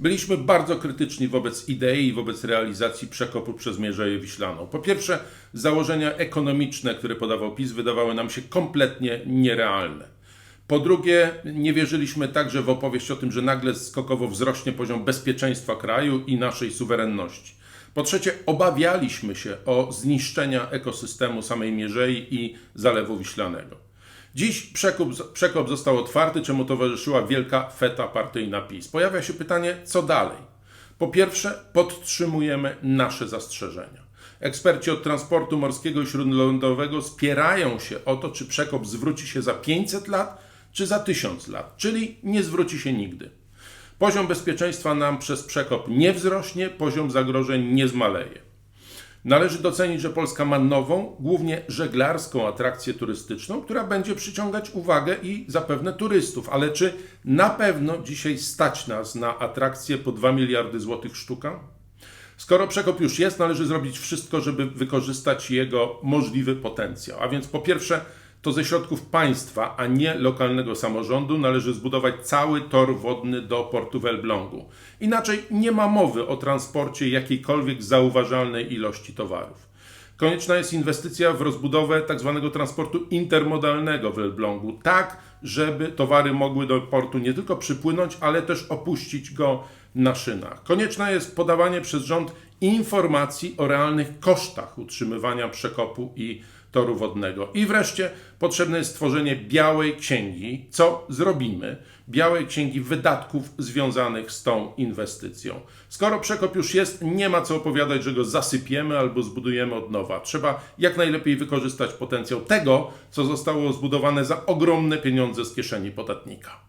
Byliśmy bardzo krytyczni wobec idei i wobec realizacji przekopu przez Mierzeję Wiślaną. Po pierwsze, założenia ekonomiczne, które podawał PiS, wydawały nam się kompletnie nierealne. Po drugie, nie wierzyliśmy także w opowieść o tym, że nagle skokowo wzrośnie poziom bezpieczeństwa kraju i naszej suwerenności. Po trzecie, obawialiśmy się o zniszczenia ekosystemu samej Mierzei i Zalewu Wiślanego. Dziś przekop, przekop został otwarty, czemu towarzyszyła wielka feta partyjna PiS. Pojawia się pytanie, co dalej? Po pierwsze, podtrzymujemy nasze zastrzeżenia. Eksperci od transportu morskiego i śródlądowego spierają się o to, czy przekop zwróci się za 500 lat, czy za 1000 lat, czyli nie zwróci się nigdy. Poziom bezpieczeństwa nam przez przekop nie wzrośnie, poziom zagrożeń nie zmaleje. Należy docenić, że Polska ma nową, głównie żeglarską atrakcję turystyczną, która będzie przyciągać uwagę i zapewne turystów. Ale czy na pewno dzisiaj stać nas na atrakcję po 2 miliardy złotych sztuka? Skoro przekop już jest, należy zrobić wszystko, żeby wykorzystać jego możliwy potencjał. A więc po pierwsze, to ze środków państwa, a nie lokalnego samorządu, należy zbudować cały tor wodny do portu w Elblągu. Inaczej nie ma mowy o transporcie jakiejkolwiek zauważalnej ilości towarów. Konieczna jest inwestycja w rozbudowę tzw. Tak transportu intermodalnego w Elblągu, tak żeby towary mogły do portu nie tylko przypłynąć, ale też opuścić go na szynach. Konieczne jest podawanie przez rząd informacji o realnych kosztach utrzymywania przekopu i toru wodnego. I wreszcie potrzebne jest stworzenie białej księgi. Co zrobimy? Białej księgi wydatków związanych z tą inwestycją. Skoro przekop już jest, nie ma co opowiadać, że go zasypiemy albo zbudujemy od nowa. Trzeba jak najlepiej wykorzystać potencjał tego, co zostało zbudowane za ogromne pieniądze z kieszeni podatnika.